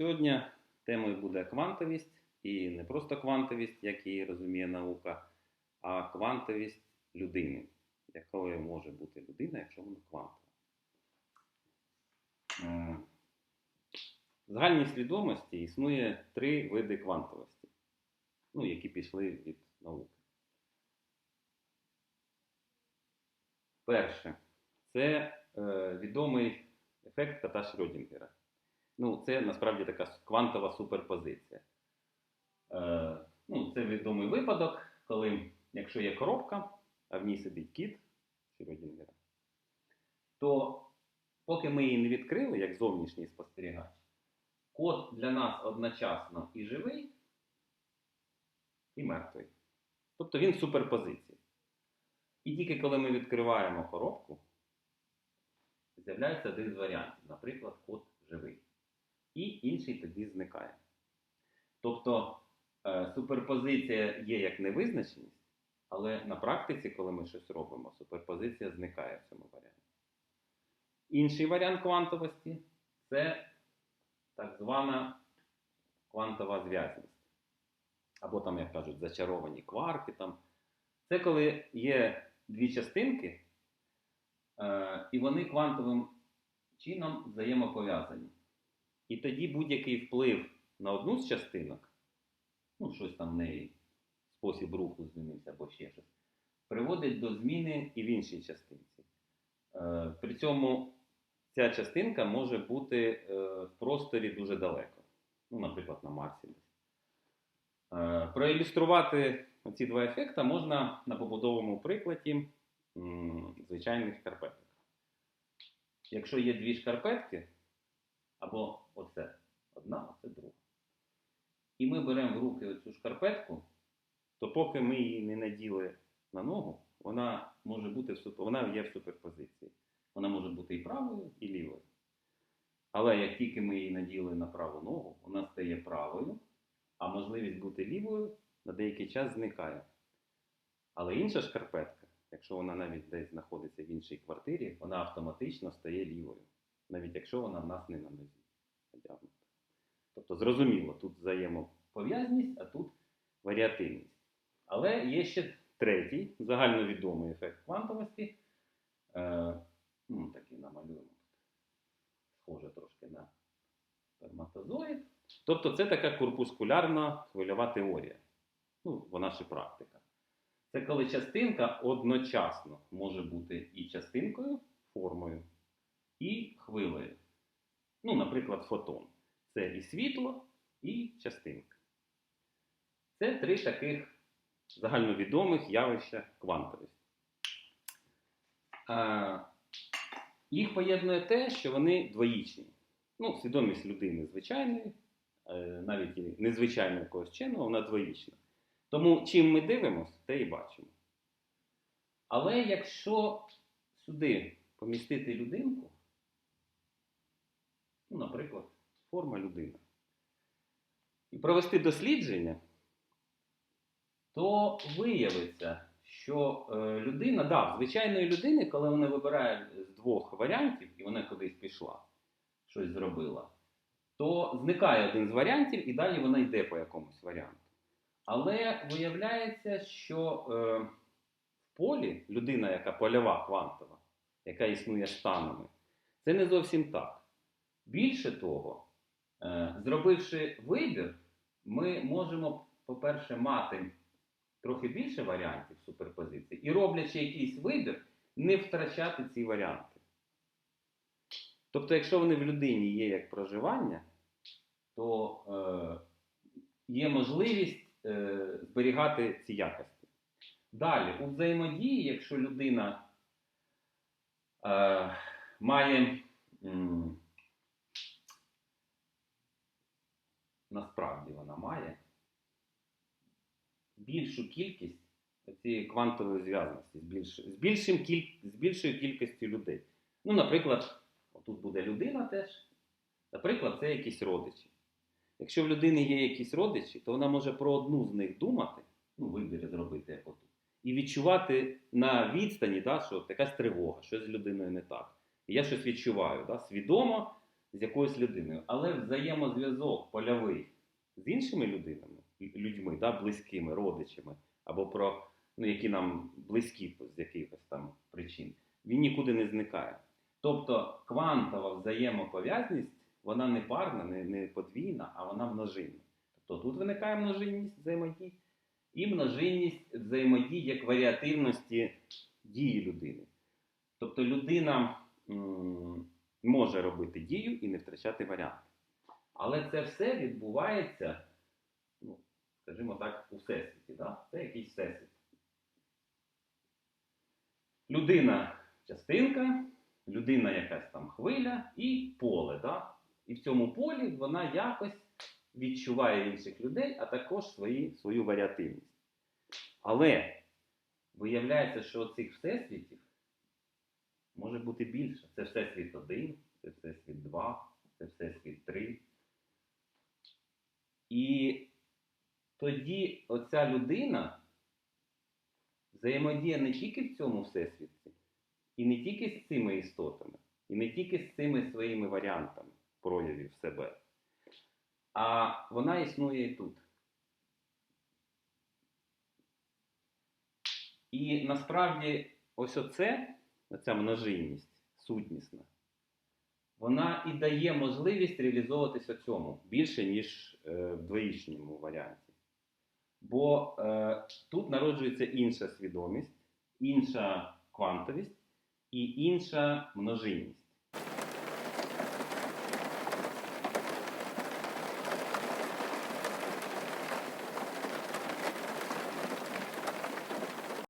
сьогодні темою буде квантовість, і не просто квантовість, як її розуміє наука, а квантовість людини. Якою може бути людина, якщо вона квантова? В загальній свідомості існує три види квантовості, ну, які пішли від науки. Перше, це е, відомий ефект кота Шрёдінгера. Ну, це насправді така квантова суперпозиція. Е, ну, це відомий випадок, коли, якщо є коробка, а в ній сидить кіт то поки ми її не відкрили, як зовнішній спостерігач, код для нас одночасно і живий, і мертвий. Тобто він в суперпозиції. І тільки коли ми відкриваємо коробку, з'являється один з варіантів, наприклад, код живий. І інший тоді зникає. Тобто е, суперпозиція є як невизначеність, але на практиці, коли ми щось робимо, суперпозиція зникає в цьому варіанті. Інший варіант квантовості це так звана квантова зв'язність. Або там, як кажуть, зачаровані кварки. Там. Це коли є дві частинки, е, і вони квантовим чином взаємопов'язані. І тоді будь-який вплив на одну з частинок, ну, щось там в неї, спосіб руху змінився або ще щось, приводить до зміни і в іншій частинці. Е, При цьому ця частинка може бути е, в просторі дуже далеко. Ну, наприклад, на Марсі. Е, Проілюструвати ці два ефекти можна на побудовому прикладі звичайних шкарпеток. Якщо є дві шкарпетки, або оце одна, а це друга. І ми беремо в руки оцю шкарпетку, то поки ми її не наділи на ногу, вона може бути в супер... вона є в суперпозиції. Вона може бути і правою, і лівою. Але як тільки ми її наділи на праву ногу, вона стає правою, а можливість бути лівою на деякий час зникає. Але інша шкарпетка, якщо вона навіть десь знаходиться в іншій квартирі, вона автоматично стає лівою, навіть якщо вона в нас не на нозі надягнута. Тобто, зрозуміло, тут взаємопов'язаність, а тут варіативність. Але є ще третій, загальновідомий ефект квантовості. Е, ну, такий намалюємо. Схоже трошки на сперматозоїд. Тобто це така корпускулярна хвильова теорія. Ну, вона ще практика. Це коли частинка одночасно може бути і частинкою, Ну, наприклад, фотон. Це і світло, і частинка. Це три таких загальновідомих явища квантовості. А, їх поєднує те, що вони двоїчні. Ну, свідомість людини звичайної, е, навіть і незвичайного якогось чину, вона двоїчна. Тому чим ми дивимося, те і бачимо. Але якщо сюди помістити людинку, ну, наприклад, форма людина, і провести дослідження, то виявиться, що е, людина, да, звичайної людини, коли вона вибирає з двох варіантів, і вона кудись пішла, щось зробила, то зникає один з варіантів, і далі вона йде по якомусь варіанту. Але виявляється, що е, в полі людина, яка польова квантова, яка існує станами, це не зовсім так. Більше того, е, зробивши вибір, ми можемо, по-перше, мати трохи більше варіантів суперпозиції і, роблячи якийсь вибір, не втрачати ці варіанти. Тобто, якщо вони в людині є як проживання, то е, є можливість е, зберігати ці якості. Далі, у взаємодії, якщо людина е, має м, насправді вона має більшу кількість цієї квантової зв'язності з, більш, з, більшим кіль, з більшою кількістю людей. Ну, наприклад, тут буде людина теж. Наприклад, це якісь родичі. Якщо в людини є якісь родичі, то вона може про одну з них думати, ну, вибір зробити як отут, і відчувати на відстані, да, що якась тривога, щось з людиною не так. І я щось відчуваю, да, свідомо з якоюсь людиною. Але взаємозв'язок польовий з іншими людинами, людьми, да, близькими, родичами, або про ну, які нам близькі з якихось там причин, він нікуди не зникає. Тобто квантова взаємопов'язаність, вона не парна, не, не подвійна, а вона множинна. Тобто тут виникає множинність взаємодій і множинність взаємодій як варіативності дії людини. Тобто людина може робити дію і не втрачати варіант. Але це все відбувається, ну, скажімо так, у всесвіті. Да? Це якийсь всесвіт. Людина частинка, людина якась там хвиля і поле. Да? І в цьому полі вона якось відчуває інших людей, а також свої, свою варіативність. Але виявляється, що цих всесвітів може бути більше. Це всесвіт 1, це всесвіт 2, це всесвіт 3. І тоді оця людина взаємодіє не тільки в цьому всесвіті, і не тільки з цими істотами, і не тільки з цими своїми варіантами проявів себе, а вона існує і тут. І насправді ось оце, оця множинність сутнісна, вона і дає можливість реалізовуватися цьому більше, ніж е, в двоїчному варіанті. Бо е, тут народжується інша свідомість, інша квантовість і інша множинність.